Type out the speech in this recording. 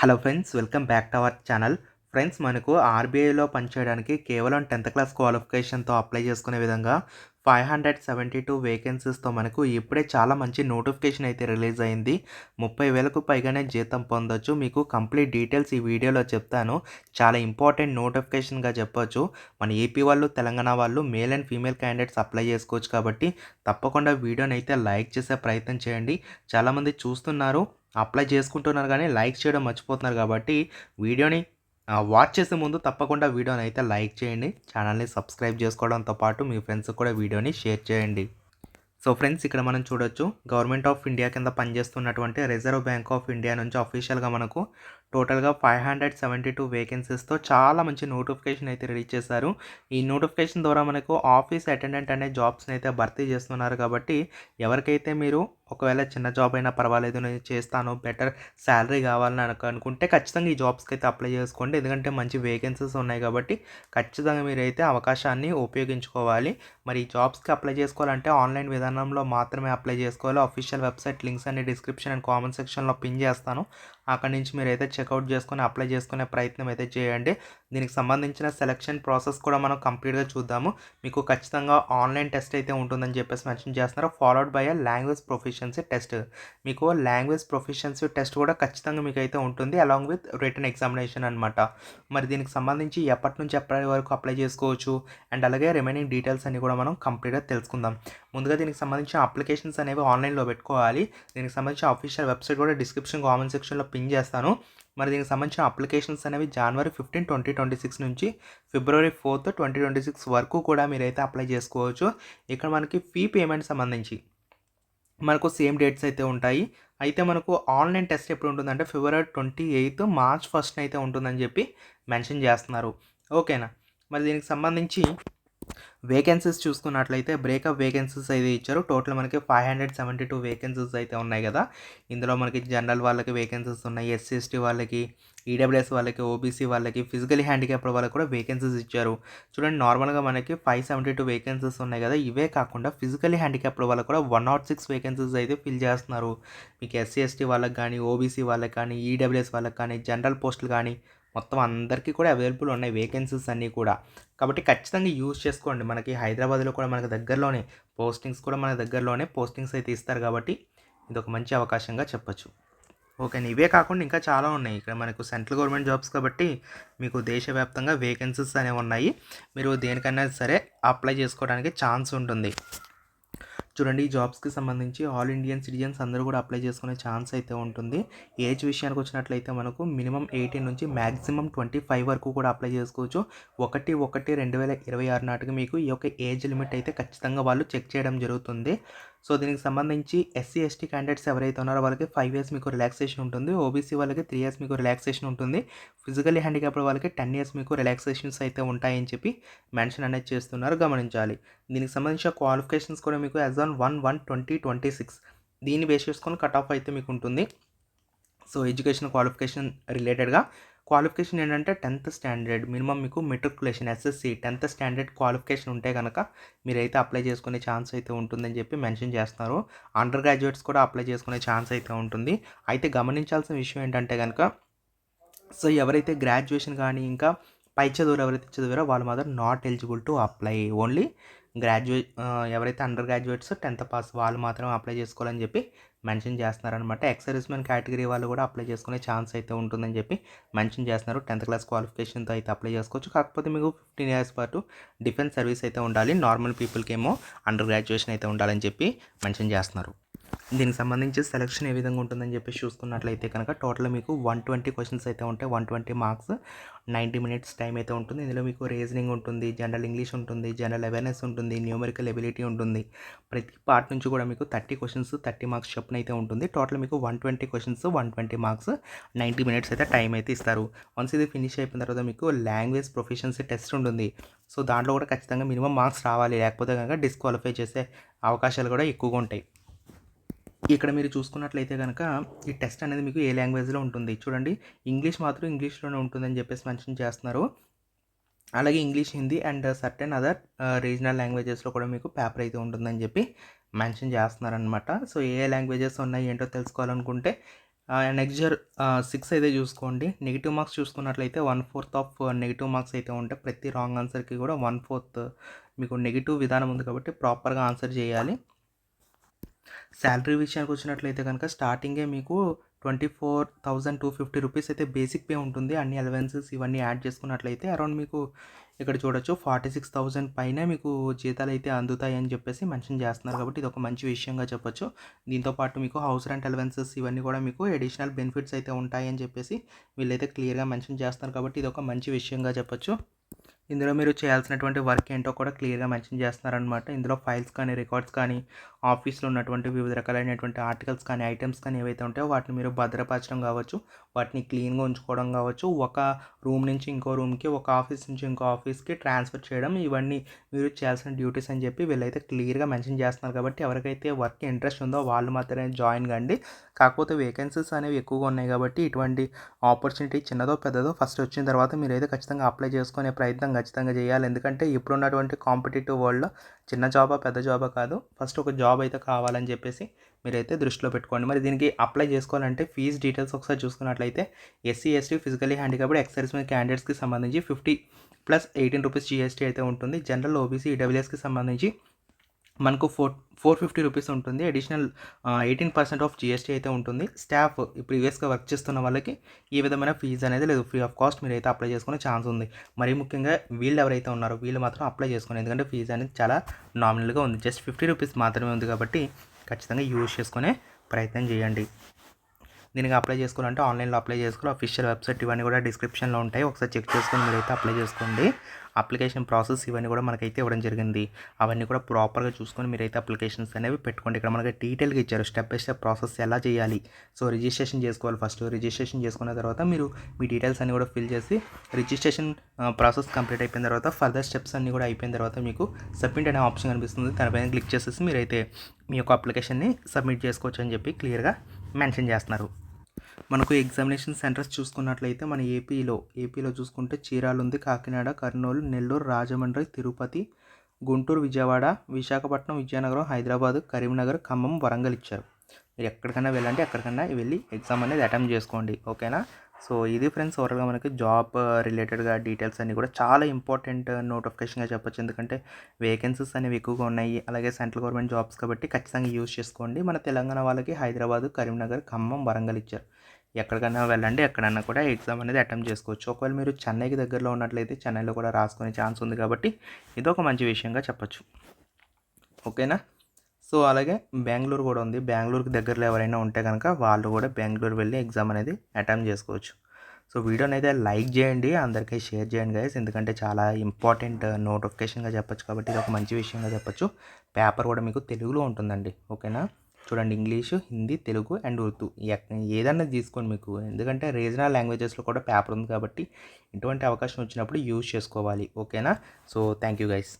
Hello friends welcome back to our channel. Friends మనకు ఆర్బీఐలో పనిచేయడానికి కేవలం టెన్త్ క్లాస్ క్వాలిఫికేషన్తో అప్లై చేసుకునే విధంగా ఫైవ్ హండ్రెడ్ సెవెంటీ టూ వేకెన్సీస్తో మనకు ఇప్పుడే చాలా మంచి నోటిఫికేషన్ అయితే రిలీజ్ అయింది. ముప్పై వేలకు పైగానే జీతం పొందొచ్చు. మీకు కంప్లీట్ డీటెయిల్స్ ఈ వీడియోలో చెప్తాను. చాలా ఇంపార్టెంట్ నోటిఫికేషన్గా చెప్పొచ్చు. మన ఏపీ వాళ్ళు తెలంగాణ వాళ్ళు male and female candidates apply చేసుకోవచ్చు కాబట్టి తప్పకుండా వీడియోని అయితే లైక్ చేసే ప్రయత్నం చేయండి. చాలామంది చూస్తున్నారు. అప్లై చేసుకుంటున్నారు కానీ లైక్ చేయడం మర్చిపోతున్నారు కాబట్టి వీడియోని వాచ్ చేసే ముందు తప్పకుండా వీడియోని అయితే లైక్ చేయండి. ఛానల్ని సబ్స్క్రైబ్ చేసుకోవడంతో పాటు మీ ఫ్రెండ్స్కి కూడా వీడియోని షేర్ చేయండి. సో ఫ్రెండ్స్ ఇక్కడ మనం చూడొచ్చు గవర్నమెంట్ ఆఫ్ ఇండియా కింద పనిచేస్తున్నటువంటి రిజర్వ్ బ్యాంక్ ఆఫ్ ఇండియా నుంచి అఫీషియల్గా మనకు టోటల్గా ఫైవ్ హండ్రెడ్ సెవెంటీ టూ వేకెన్సీస్తో చాలా మంచి నోటిఫికేషన్ అయితే రిలీజ్ చేశారు. ఈ నోటిఫికేషన్ ద్వారా మనకు ఆఫీస్ అటెండెంట్ అనే జాబ్స్ని అయితే భర్తీ చేస్తున్నారు కాబట్టి ఎవరికైతే మీరు ఒకవేళ చిన్న జాబ్ అయినా పర్వాలేదు నేను చేస్తాను బెటర్ శాలరీ కావాలని అనుకుంటే ఖచ్చితంగా ఈ జాబ్స్కి అయితే అప్లై చేసుకోండి. ఎందుకంటే మంచి వేకెన్సీస్ ఉన్నాయి కాబట్టి ఖచ్చితంగా మీరైతే అవకాశాన్ని ఉపయోగించుకోవాలి. మరి ఈ జాబ్స్కి అప్లై చేసుకోవాలంటే ఆన్లైన్ విధానంలో మాత్రమే అప్లై చేసుకోవాలి. అఫీషియల్ వెబ్సైట్ లింక్స్ అన్ని డిస్క్రిప్షన్ అండ్ కామెంట్ సెక్షన్లో పిన్ చేస్తాను. అక్కడి నుంచి మీరైతే చెక్అవుట్ చేసుకొని అప్లై చేసుకునే ప్రయత్నం అయితే చేయండి. దీనికి సంబంధించిన సెలక్షన్ ప్రాసెస్ కూడా మనం కంప్లీట్గా చూద్దాము. మీకు ఖచ్చితంగా ఆన్లైన్ టెస్ట్ అయితే ఉంటుందని చెప్పేసి మెన్షన్ చేస్తున్నారు. Followed by a language proficiency test మీకు లాంగ్వేజ్ ప్రొఫిషియన్సీ టెస్ట్ కూడా ఖచ్చితంగా మీకు అయితే ఉంటుంది అలాంగ్ విత్ రిటర్న్ ఎగ్జామినేషన్ అనమాట మరి దీనికి సంబంధించి ఎప్పటి నుంచి ఎప్పటి వరకు అప్లై చేసుకోవచ్చు అండ్ అలాగే రిమైనింగ్ డీటెయిల్స్ అన్ని కూడా మనం కంప్లీట్గా తెలుసుకుందాం. ముందుగా దీనికి సంబంధించిన అప్లికేషన్స్ అనేవి ఆన్లైన్లో పెట్టుకోవాలి. దీనికి సంబంధించిన అఫీషియల్ వెబ్సైట్ కూడా డిస్క్రిప్షన్ కామెంట్ సెక్షన్లో పిన్ చేస్తాను. మరి దీనికి సంబంధించిన అప్లికేషన్స్ అనేవి జనవరి ఫిఫ్టీన్ ట్వంటీ ట్వంటీ సిక్స్ నుంచి ఫిబ్రవరి ఫోర్త్ ట్వంటీ ట్వంటీ సిక్స్ వరకు కూడా మీరైతే అప్లై చేసుకోవచ్చు. ఇక్కడ మనకి ఫీ పేమెంట్ సంబంధించి మనకు సేమ్ డేట్స్ అయితే ఉంటాయి. అయితే మనకు ఆన్లైన్ టెస్ట్ ఎప్పుడు ఉంటుందంటే ఫిబ్రవరి ట్వంటీ ఎయిత్ మార్చ్ ఫస్ట్ అయితే ఉంటుందని చెప్పి మెన్షన్ చేస్తున్నారు. ఓకేనా మరి దీనికి సంబంధించి వేకెన్సీస్ చూసుకున్నట్లయితే బ్రేకప్ వేకెన్సీస్ అయితే ఇచ్చారు. టోటల్ మనకి five hundred seventy two vacancies అయితే ఉన్నాయి కదా. ఇందులో మనకి జనరల్ వాళ్ళకి వేకెన్సీస్ ఉన్నాయి ఎస్సీ ఎస్టీ వాళ్ళకి ఈడబ్ల్యూఎస్ వాళ్ళకి ఓబీసీ వాళ్ళకి ఫిజికలీ హ్యాండిక్యాప్డ్ వాళ్ళకి కూడా వేకెన్సీస్ ఇచ్చారు. చూడండి నార్మల్గా మనకి ఫైవ్ సెవెంటీ టూ వేకెన్సీస్ ఉన్నాయి కదా. ఇవే కాకుండా ఫిజికలీ హ్యాండిక్యాప్డ్ వాళ్ళకి కూడా వన్ నాట్ సిక్స్ వేకెన్సీస్ అయితే ఫిల్ చేస్తున్నారు. మీకు ఎస్సీ ఎస్టీ వాళ్ళకి కానీ ఓబీసీ వాళ్ళకి కానీ ఈడబ్ల్యూఎస్ వాళ్ళకి కానీ జనరల్ పోస్టులు కానీ మొత్తం అందరికీ కూడా అవైలబుల్ ఉన్నాయి వేకెన్సీస్ అన్నీ కూడా. కాబట్టి ఖచ్చితంగా యూజ్ చేసుకోండి. మనకి హైదరాబాద్లో కూడా మనకి దగ్గరలోనే పోస్టింగ్స్ కూడా మన దగ్గరలోనే పోస్టింగ్స్ అయితే ఇస్తారు కాబట్టి ఇది ఒక మంచి అవకాశంగా చెప్పొచ్చు. ఓకే ఇవే కాకుండా ఇంకా చాలా ఉన్నాయి. ఇక్కడ మనకు సెంట్రల్ గవర్నమెంట్ జాబ్స్ కాబట్టి మీకు దేశవ్యాప్తంగా వేకెన్సీస్ అనేవి ఉన్నాయి. మీరు దేనికైనా సరే అప్లై చేసుకోవడానికి ఛాన్స్ ఉంటుంది. చూడండి ఈ జాబ్స్కి సంబంధించి ఆల్ ఇండియన్ సిటిజన్స్ అందరూ కూడా అప్లై చేసుకునే ఛాన్స్ అయితే ఉంటుంది. ఏజ్ విషయానికి వచ్చినట్లయితే మనకు మినిమం ఎయిటీన్ నుంచి మ్యాక్సిమం ట్వంటీ ఫైవ్ వరకు కూడా అప్లై చేసుకోవచ్చు. ఒకటి ఒకటి రెండు వేల ఇరవై ఆరు నాటికి మీకు ఈ యొక్క ఏజ్ లిమిట్ అయితే ఖచ్చితంగా వాళ్ళు చెక్ చేయడం జరుగుతుంది. సో దీనికి సంబంధించి ఎస్సీ ఎస్టీ క్యాండిడేట్స్ ఎవరైతే ఉన్నారో వాళ్ళకి ఫైవ్ ఇయర్స్ మీకు రిలాక్సేషన్ ఉంటుంది. ఓబీసీ వాళ్ళకి త్రీ ఇయర్స్ మీకు రిలాక్సేషన్ ఉంటుంది. ఫిజికల్లీ హ్యాండిక్యాప్డ్ వాళ్ళకి టెన్ ఇయర్స్ మీకు రిలాక్సేషన్స్ అయితే ఉంటాయని చెప్పి మెన్షన్ అనేది చేస్తున్నారు. గమనించాలి. దీనికి సంబంధించిన క్వాలిఫికేషన్స్ కూడా మీకు as on one one twenty twenty six దీన్ని బేస్ చేసుకొని కట్ ఆఫ్ అయితే మీకు ఉంటుంది. సో ఎడ్యుకేషన్ క్వాలిఫికేషన్ రిలేటెడ్గా క్వాలిఫికేషన్ ఏంటంటే టెన్త్ స్టాండర్డ్ మినిమం మీకు matriculation SSC tenth standard qualification ఉంటే కనుక మీరైతే అప్లై చేసుకునే ఛాన్స్ అయితే ఉంటుందని చెప్పి మెన్షన్ చేస్తున్నారు. అండర్ గ్రాడ్యుయేట్స్ కూడా అప్లై చేసుకునే ఛాన్స్ అయితే ఉంటుంది. అయితే గమనించాల్సిన విషయం ఏంటంటే కనుక సో ఎవరైతే గ్రాడ్యుయేషన్ కానీ ఇంకా పై చదువులు ఎవరైతే చదివారో వాళ్ళు మాత్రం not eligible to apply only. Graduate ఎవరైతే అండర్ గ్రాడ్యుయేట్స్ టెన్త్ పాస్ వాళ్ళు మాత్రం అప్లై చేసుకోవాలని చెప్పి మెన్షన్ చేస్తున్నారనమాట ఎక్సర్విస్మెన్ కేటగిరీ వాళ్ళు కూడా అప్లై చేసుకునే ఛాన్స్ అయితే ఉంటుందని చెప్పి మెన్షన్ చేస్తున్నారు. టెన్త్ క్లాస్ క్వాలిఫికేషన్తో అయితే అప్లై చేసుకోవచ్చు. కాకపోతే మీకు ఫిఫ్టీన్ ఇయర్స్ పాటు డిఫెన్స్ సర్వీస్ అయితే ఉండాలి. నార్మల్ పీపుల్కి ఏమో అండర్ గ్రాడ్యుయేషన్ అయితే ఉండాలని చెప్పి మెన్షన్ చేస్తున్నారు. దీనికి సంబంధించి సెలక్షన్ ఏ విధంగా ఉంటుందని చెప్పి చూసుకున్నట్లయితే కనుక టోటల్ మీకు వన్ ట్వంటీ క్వశ్చన్స్ అయితే ఉంటాయి. One twenty marks ninety minutes time అయితే ఉంటుంది. ఇందులో మీకు రీజనింగ్ ఉంటుంది జనరల్ ఇంగ్లీష్ ఉంటుంది జనరల్ అవేర్నెస్ ఉంటుంది న్యూమరికల్ ఎబిలిటీ ఉంటుంది. ప్రతి పార్ట్ నుంచి కూడా మీకు థర్టీ క్వశ్చన్స్ థర్టీ మార్క్స్ చొప్పున అయితే ఉంటుంది. టోటల్ మీకు one twenty questions one twenty marks ninety minutes అయితే టైం అయితే ఇస్తారు. వన్స్ ఇది ఫినిష్ అయిపోయిన తర్వాత మీకు లాంగ్వేజ్ ప్రొఫిషియన్సీ టెస్ట్ ఉంటుంది. సో దాంట్లో కూడా ఖచ్చితంగా మినిమం మార్క్స్ రావాలి. లేకపోతే కనుక డిస్క్వాలిఫై చేసే అవకాశాలు కూడా ఎక్కువగా ఉంటాయి. ఇక్కడ మీరు చూసుకున్నట్లయితే కనుక ఈ టెస్ట్ అనేది మీకు ఏ లాంగ్వేజ్లో ఉంటుంది? చూడండి. ఇంగ్లీష్ మాత్రం ఇంగ్లీష్లోనే ఉంటుందని చెప్పేసి మెన్షన్ చేస్తున్నారు. అలాగే English Hindi and certain other regional లాంగ్వేజెస్లో కూడా మీకు పేపర్ అయితే ఉంటుందని చెప్పి మెన్షన్ చేస్తున్నారనమాట సో ఏ లాంగ్వేజెస్ ఉన్నాయి? ఏంటో తెలుసుకోవాలనుకుంటే నెక్స్ట్ ఇయర్ సిక్స్ అయితే చూసుకోండి. నెగిటివ్ మార్క్స్ చూసుకున్నట్లయితే one fourth of negative marks అయితే ఉంటాయి. ప్రతి రాంగ్ ఆన్సర్కి కూడా వన్ ఫోర్త్ మీకు నెగిటివ్ విధానం ఉంది కాబట్టి ప్రాపర్గా ఆన్సర్ చేయాలి. శాలరీ విషయానికి వచ్చినట్లయితే కనుక స్టార్టింగే మీకు twenty four thousand two fifty rupees అయితే బేసిక్ పే ఉంటుంది. అన్ని అలవెన్సెస్ ఇవన్నీ యాడ్ చేసుకున్నట్లయితే అరౌండ్ మీకు ఇక్కడ చూడొచ్చు. ఫార్టీ సిక్స్ థౌజండ్ పైన మీకు జీతాలు అయితే అందుతాయి అని చెప్పేసి మెన్షన్ చేస్తున్నారు కాబట్టి ఇది ఒక మంచి విషయంగా చెప్పొచ్చు. దీంతో పాటు మీకు హౌస్ రెంట్ అలవెన్సెస్ ఇవన్నీ కూడా మీకు అడిషనల్ బెనిఫిట్స్ అయితే ఉంటాయి అని చెప్పేసి వీళ్ళైతే క్లియర్గా మెన్షన్ చేస్తున్నారు కాబట్టి ఇది ఒక మంచి విషయంగా చెప్పొచ్చు. ఇందులో మీరు చేయాల్సినటువంటి వర్క్ ఏంటో కూడా క్లియర్గా మెన్షన్ చేస్తున్నారనమాట ఇందులో ఫైల్స్ కానీ రికార్డ్స్ కానీ ఆఫీస్లో ఉన్నటువంటి వివిధ రకాలైనటువంటి ఆర్టికల్స్ కానీ ఐటమ్స్ కానీ ఏవైతే ఉంటాయో వాటిని మీరు భద్రపరచడం కావచ్చు వాటిని క్లీన్గా ఉంచుకోవడం కావచ్చు ఒక రూమ్ నుంచి ఇంకో రూమ్కి ఒక ఆఫీస్ నుంచి ఇంకో ఆఫీస్కి ట్రాన్స్ఫర్ చేయడం ఇవన్నీ మీరు చేయాల్సిన డ్యూటీస్ అని చెప్పి వీళ్ళైతే క్లియర్గా మెన్షన్ చేస్తున్నారు. కాబట్టి ఎవరికైతే వర్క్ ఇంట్రెస్ట్ ఉందో వాళ్ళు మాత్రమే జాయిన్ కండి. కాకపోతే వేకెన్సీస్ అనేవి ఎక్కువగా ఉన్నాయి కాబట్టి ఇటువంటి ఆపర్చునిటీ చిన్నదో పెద్దదో ఫస్ట్ వచ్చిన తర్వాత మీరైతే ఖచ్చితంగా అప్లై చేసుకునే ప్రయత్నం ఖచ్చితంగా చేయాలి. ఎందుకంటే ఇప్పుడున్నటువంటి కాంపిటేటివ్ వరల్డ్లో చిన్న జాబా పెద్ద జాబా కాదు. ఫస్ట్ ఒక జాబ్ అయితే కావాలని చెప్పేసి మీరైతే దృష్టిలో పెట్టుకోండి. మరి దీనికి అప్లై చేసుకోవాలంటే ఫీజ్ డీటెయిల్స్ ఒకసారి చూసుకున్నట్లయితే ఎస్సీ ఎస్టీ ఫిజికలీ హ్యాండిక్యాప్డ్ ఎక్సైజ్ మీద క్యాండిడేట్స్కి సంబంధించి fifty plus eighteen rupees GST అయితే ఉంటుంది. జనరల్ ఓబీసీ ఈడబ్ల్యూఎస్కి సంబంధించి మనకు ఫోర్ ఫోర్ ఫిఫ్టీ రూపీస్ ఉంటుంది. Additional eighteen percent of GST అయితే ఉంటుంది. స్టాఫ్ ప్రీవియస్గా వర్క్ చేస్తున్న వాళ్ళకి ఈ విధమైన ఫీజు అనేది లేదు. ఫ్రీ ఆఫ్ కాస్ట్ మీరు అయితే అప్లై చేసుకునే ఛాన్స్ ఉంది. మరీ ముఖ్యంగా వీళ్ళు ఎవరైతే ఉన్నారో వీళ్ళు మాత్రం అప్లై చేసుకుని ఎందుకంటే ఫీజు అనేది చాలా నామినల్గా ఉంది. జస్ట్ ఫిఫ్టీ రూపీస్ మాత్రమే ఉంది కాబట్టి ఖచ్చితంగా యూజ్ చేసుకునే ప్రయత్నం చేయండి. దీనికి అప్లై చేసుకోవాలంటే ఆన్లైన్లో అప్లై చేసుకోవాలి. అఫీషియల్ వెబ్సైట్ ఇవన్నీ కూడా డిస్క్రిప్షన్లో ఉంటాయి. ఒకసారి చెక్ చేసుకొని మీరైతే అప్లై చేసుకోండి. అప్లికేషన్ ప్రాసెస్ ఇవన్నీ కూడా మనకైతే ఇవ్వడం జరిగింది. అవన్నీ కూడా ప్రాపర్గా చూసుకొని మీరైతే అప్లికేషన్స్ అనేవి పెట్టుకోండి. ఇక్కడ మనకి డీటెయిల్గా ఇచ్చారు. స్టెప్ బై స్టెప్ ప్రాసెస్ ఎలా చేయాలి. సో రిజిస్ట్రేషన్ చేసుకోవాలి ఫస్ట్ రిజిస్ట్రేషన్ చేసుకున్న తర్వాత మీరు మీ డీటెయిల్స్ అన్ని కూడా ఫిల్ చేసి రిజిస్ట్రేషన్ ప్రాసెస్ కంప్లీట్ అయిపోయిన తర్వాత ఫర్దర్ స్టెప్స్ అన్నీ కూడా అయిపోయిన తర్వాత మీకు సబ్మిట్ అనే ఆప్షన్ కనిపిస్తుంది. దానిపైన క్లిక్ చేసేసి మీరైతే మీ యొక్క అప్లికేషన్ని సబ్మిట్ చేసుకోవచ్చు అని చెప్పి క్లియర్గా మెన్షన్ చేస్తున్నారు. మనకు ఎగ్జామినేషన్ సెంటర్స్ చూసుకున్నట్లయితే మన ఏపీలో ఏపీలో చూసుకుంటే చీరాలు ఉంది కాకినాడ కర్నూలు నెల్లూరు రాజమండ్రి తిరుపతి గుంటూరు విజయవాడ విశాఖపట్నం విజయనగరం హైదరాబాద్ కరీంనగర్ ఖమ్మం వరంగల్ ఇచ్చారు. మీరు ఎక్కడికైనా వెళ్ళండి ఎక్కడికైనా వెళ్ళి ఎగ్జామ్ అనేది అటెంప్ట్ చేసుకోండి. ఓకేనా? సో ఇది ఫ్రెండ్స్ ఓవరాల్గా మనకి జాబ్ రిలేటెడ్గా డీటెయిల్స్ అన్నీ కూడా చాలా ఇంపార్టెంట్ నోటిఫికేషన్గా చెప్పొచ్చు. ఎందుకంటే వేకెన్సీస్ అనేవి ఎక్కువగా ఉన్నాయి. అలాగే సెంట్రల్ గవర్నమెంట్ జాబ్స్ కాబట్టి ఖచ్చితంగా యూజ్ చేసుకోండి. మన తెలంగాణ వాళ్ళకి హైదరాబాద్ కరీంనగర్ ఖమ్మం వరంగల్ ఇచ్చారు. ఎక్కడికైనా వెళ్ళండి. ఎక్కడన్నా కూడా ఎగ్జామ్ అనేది అటెంప్ట్ చేసుకోవచ్చు. ఒకవేళ మీరు చెన్నైకి దగ్గరలో ఉన్నట్లయితే చెన్నైలో కూడా రాసుకునే ఛాన్స్ ఉంది కాబట్టి ఇది ఒక మంచి విషయంగా చెప్పచ్చు. ఓకేనా? సో అలాగే బెంగళూరు కూడా ఉంది. బెంగళూరుకి దగ్గరలో ఎవరైనా ఉంటే కనుక వాళ్ళు కూడా బెంగళూరు వెళ్ళి ఎగ్జామ్ అనేది అటెంప్ట్ చేసుకోవచ్చు. సో వీడియోని అయితే లైక్ చేయండి అందరికీ షేర్ చేయండి గైస్ ఎందుకంటే చాలా ఇంపార్టెంట్ నోటిఫికేషన్గా చెప్పొచ్చు కాబట్టి ఇది ఒక మంచి విషయంగా చెప్పొచ్చు. పేపర్ కూడా మీకు తెలుగులో ఉంటుందండి. ఓకేనా? చూడండి ఇంగ్లీషు హిందీ తెలుగు అండ్ ఉర్దూ. ఏదన్నా తీసుకోండి మీకు. ఎందుకంటే రీజనల్ లాంగ్వేజెస్లో కూడా పేపర్ ఉంది కాబట్టి ఇటువంటి అవకాశం వచ్చినప్పుడు యూజ్ చేసుకోవాలి. ఓకేనా? So thank you guys